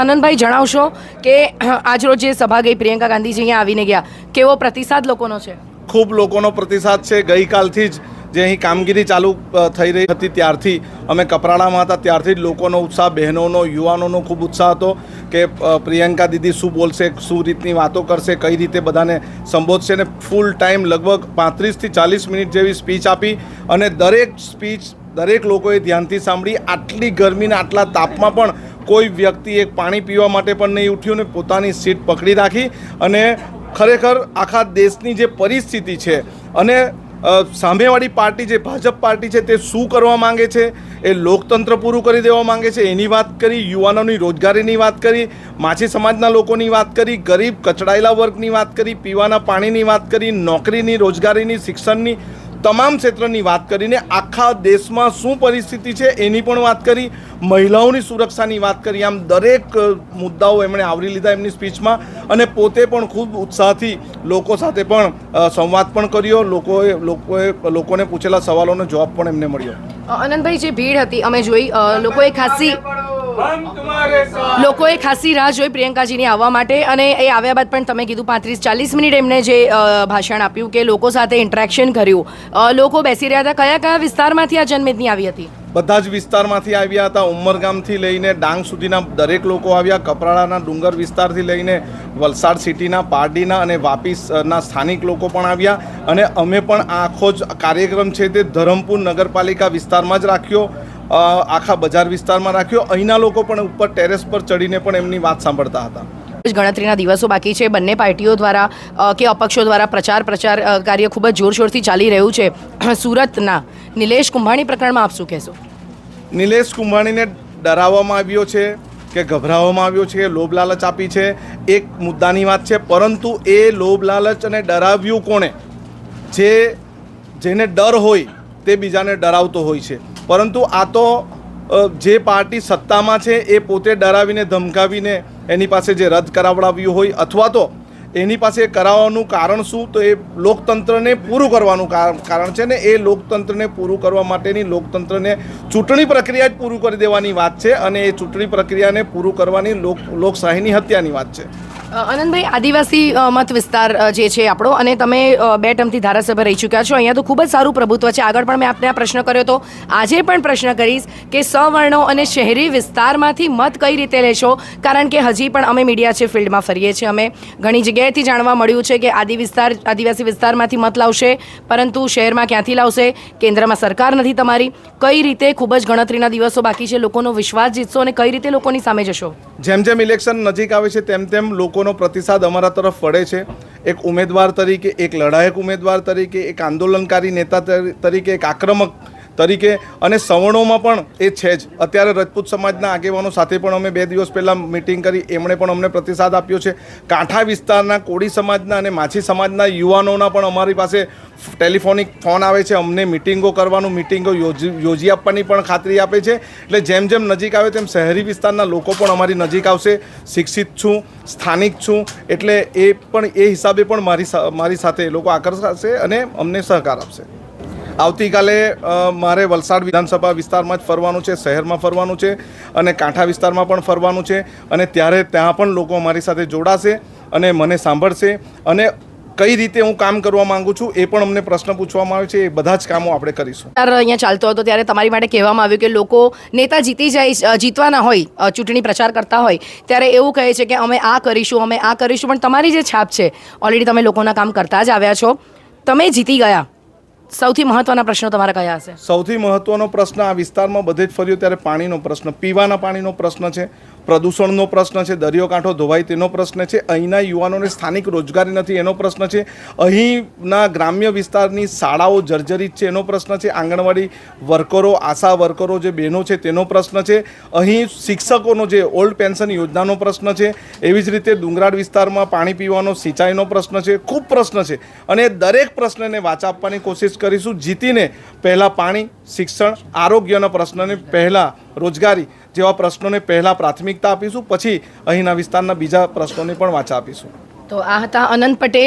આનંદભાઈ, જણાવશો કે આજરોજ જે સભા ગઈ, પ્રિયંકા ગાંધીજી અહીંયા આવીને ગયા. કેવો પ્રતિસાદ લોકોનો છે? ખૂબ લોકોનો પ્રતિસાદ છે. ગઈકાલથી જ જે અહીં કામગીરી ચાલુ થઈ રહી હતી ત્યારથી અમે કપરાડામાં હતા. ત્યારથી જ લોકોનો ઉત્સાહ, બહેનોનો, યુવાનોનો ખૂબ ઉત્સાહ હતો કે પ્રિયંકા દીદી શું બોલશે, શું રીતની વાતો કરશે, કઈ રીતે બધાને સંબોધશે ને ફૂલ ટાઈમ લગભગ પાંત્રીસથી ચાલીસ મિનિટ જેવી સ્પીચ આપી અને દરેક સ્પીચ દરેક લોકોએ ધ્યાનથી સાંભળી. આટલી ગરમીના આટલા તાપમાં પણ કોઈ વ્યક્તિ એક પાણી પીવા માટે પણ નહીં ઉઠ્યું ને પોતાની સીટ પકડી રાખી અને ખરેખર આખા દેશની જે પરિસ્થિતિ છે અને સામેવાળી પાર્ટી જે ભાજપ પાર્ટી છે તે શું કરવા માંગે છે, એ લોકતંત્ર પૂરું કરી દેવા માંગે છે, એની વાત કરી, યુવાનોની રોજગારીની વાત કરી, માછી સમાજના લોકોની વાત કરી, ગરીબ કચડાયેલા વર્ગની વાત કરી, પીવાના પાણીની વાત કરી, નોકરીની, રોજગારીની, શિક્ષણની તમામ ક્ષેત્રની વાત કરીને આખા દેશમાં શું પરિસ્થિતિ છે એની પણ વાત કરી, મહિલાઓની સુરક્ષાની વાત કરી, આમ દરેક મુદ્દાઓ એમણે આવરી લીધા એમની સ્પીચમાં અને પોતે પણ ખૂબ ઉત્સાહથી લોકો સાથે પણ સંવાદ પણ કર્યો. લોકોએ લોકોએ, લોકોને પૂછેલા સવાલોનો જવાબ પણ એમને મળ્યો. અનંતભાઈ, જે ભીડ હતી, અમે જોઈ લોકોએ ખાસી લોકોએ ખાસી રાહ જોઈ પ્રિયંકાજીની આવવા માટે અને એ આવ્યા બાદ પણ તમે કીધું પાંત્રીસ ચાલીસ મિનિટ એમને જે ભાષણ આપ્યું કે લોકો સાથે ઇન્ટરેક્શન કર્યું. લોકો બેસી રહ્યા હતા. કયા કયા વિસ્તારમાંથી આ જનમેદની આવી હતી? બધા જ વિસ્તારમાંથી આવ્યા હતા. ઉમરગામથી લઈને ડાંગ સુધીના દરેક લોકો આવ્યા. કપરાડાના ડુંગર વિસ્તારથી લઈને વલસાડ સિટીના, પારડીના અને વાપીના સ્થાનિક લોકો પણ આવ્યા. અને અમે પણ આખો જ કાર્યક્રમ છે તે ધરમપુર નગરપાલિકા વિસ્તારમાં જ રાખ્યો. આખા બજાર વિસ્તારમાં રાખ્યો. અહીંના લોકો પણ ઉપર ટેરેસ પર ચડીને પણ એમની વાત સાંભળતા હતા. ગણતરીના દિવસો બાકી છે. બંને પાર્ટીઓ દ્વારા કે અપક્ષો દ્વારા પ્રચાર પ્રચાર કાર્ય ખૂબ જ જોરશોરથી ચાલી રહ્યું છે. સુરતના નિલેશ કુંભાણી પ્રકરણમાં આપ શું કહેશો? નિલેશ કુંભાણીને ડરાવવામાં આવ્યો છે કે ગભરાવવામાં આવ્યો છે લોભ લાલચ આપી છે. એક મુદ્દાની વાત છે પરંતુ એ લોભ લાલચ અને ડરાવ્યું કોણે? જે જેને ડર હોય તે બીજાને ડરાવતો હોય છે. પરંતુ આ તો જે પાર્ટી સત્તામાં છે એ પોતે ડરાવીને, ધમકાવીને એની પાસે જે રદ કરાવડાવ્યું હોય અથવા તો એની પાસે કરાવવાનું કારણ શું? તો એ લોકતંત્રને પૂરું કરવાનું કાર- કારણ છે ને એ લોકતંત્રને પૂરું કરવા માટેની લોકતંત્રને ચૂંટણી પ્રક્રિયા જ પૂરું કરી દેવાની વાત છે અને એ ચૂંટણી પ્રક્રિયાને પૂરું કરવાની લોક, લોકશાહીની હત્યાની વાત છે. આનંદભાઈ, આદિવાસી મત વિસ્તાર જે છે આપણો, અને તમે બે ટર્મથી ધારાસભ્ય રહી ચૂક્યા છો. અહીંયા તો ખૂબ જ સારું પ્રભુત્વ છે. આગળ પણ મેં આપને આ પ્રશ્ન કર્યો હતો આજે પણ પ્રશ્ન કરીશ કે સવર્ણો અને શહેરી વિસ્તારમાંથી મત કઈ રીતે લેશો? કારણ કે હજી પણ અમે મીડિયા છે, ફિલ્ડમાં ફરીએ છીએ. અમે ઘણી જગ્યાએથી જાણવા મળ્યું છે કે આદિ વિસ્તાર, આદિવાસી વિસ્તારમાંથી મત લાવશે, પરંતુ શહેરમાં ક્યાંથી લાવશે? કેન્દ્રમાં સરકાર નથી તમારી. કઈ રીતે ખૂબ જ ગણતરીના દિવસો બાકી છે? લોકોનો વિશ્વાસ જીતશો અને કઈ રીતે લોકોની સામે જશો? જેમ જેમ ઇલેક્શન નજીક આવે છે, તેમ તેમ લોકોનો પ્રતિસાદ અમારા તરફ વળે છે. એક ઉમેદવાર તરીકે, એક લડાયક ઉમેદવાર તરીકે, એક આંદોલનકારી નેતા તરી- તરીકે, એક આક્રમક તરીકે અને સવર્ણોમાં પણ એ છે જ. અત્યારે રજપૂત સમાજના આગેવાનો સાથે પણ અમે બે દિવસ પહેલાં મિટિંગ કરી. એમણે પણ અમને પ્રતિસાદ આપ્યો છે. કાંઠા વિસ્તારના કોળી સમાજના અને માછી સમાજના યુવાનોના પણ અમારી પાસે ટેલિફોનિક ફોન આવે છે. અમને મિટિંગો કરવાનું મિટિંગો યોજી આપવાની પણ ખાતરી આપે છે. એટલે જેમ જેમ નજીક આવે તેમ શહેરી વિસ્તારના લોકો પણ અમારી નજીક આવશે. શિક્ષિત છું, સ્થાનિક છું. એટલે એ પણ, એ હિસાબે પણ મારી મારી સાથે એ લોકો આકર્ષાશે અને અમને સહકાર આપશે. આવતીકાલે મારે વલસાડ વિધાનસભા વિસ્તારમાં જ ફરવાનું છે, શહેરમાં ફરવાનું છે અને કાંઠા વિસ્તારમાં પણ ફરવાનું છે અને ત્યારે ત્યાં પણ લોકો અમારી સાથે જોડાશે અને મને સાંભળશે અને કઈ રીતે હું કામ કરવા માંગુ છું એ પણ અમને પ્રશ્ન પૂછવામાં આવે છે, એ બધા જ કામો આપણે કરીશું. અહીંયા ચાલતો હતો ત્યારે તમારી માટે કહેવામાં આવ્યું કે લોકો નેતા જીતી જાય જીતવાના હોય ચૂંટણી પ્રચાર કરતા હોય, ત્યારે એવું કહે છે કે અમે આ કરીશું, અમે આ કરીશું, પણ તમારી જે છાપ છે ઓલરેડી તમે લોકોના કામ કરતા જ આવ્યા છો. તમે જીતી ગયા. સૌથી મહત્વના પ્રશ્નો તમારા કયા હશે? સૌથી મહત્વનો પ્રશ્ન આ વિસ્તારમાં બધે જ ફર્યો ત્યારે પાણીનો પ્રશ્ન, પીવાના પાણીનો પ્રશ્ન છે. પ્રદૂષણનો પ્રશ્ન છે, દરિયો કાંઠો ધોવાય તેનો પ્રશ્ન છે, અહીંના યુવાનોને સ્થાનિક રોજગારી નથી એનો પ્રશ્ન છે, અહીંના ગ્રામ્ય વિસ્તારની શાળાઓ જર્જરિત છે એનો પ્રશ્ન છે, આંગણવાડી વર્કરો, આશા વર્કરો જે બહેનો છે તેનો પ્રશ્ન છે, અહીં શિક્ષકોનો જે ઓલ્ડ પેન્શન યોજનાનો પ્રશ્ન છે, એવી જ રીતે ડુંગરાળ વિસ્તારમાં પાણી પીવાનો સિંચાઈનો પ્રશ્ન છે, ખૂબ પ્રશ્ન છે. અને દરેક પ્રશ્નને વાચા આપવાની કોશિશ કરીશું, જીતીને પહેલાં પાણી, શિક્ષણ, આરોગ્યના પ્રશ્નને પહેલાં રોજગારી જેવા પ્રશ્નોને પહેલાં પ્રાથમિકતા આપીશું, પછી અહીંના વિસ્તારના બીજા પ્રશ્નોને પણ વાચા આપીશું. તો આ હતા અનંત પટેલ.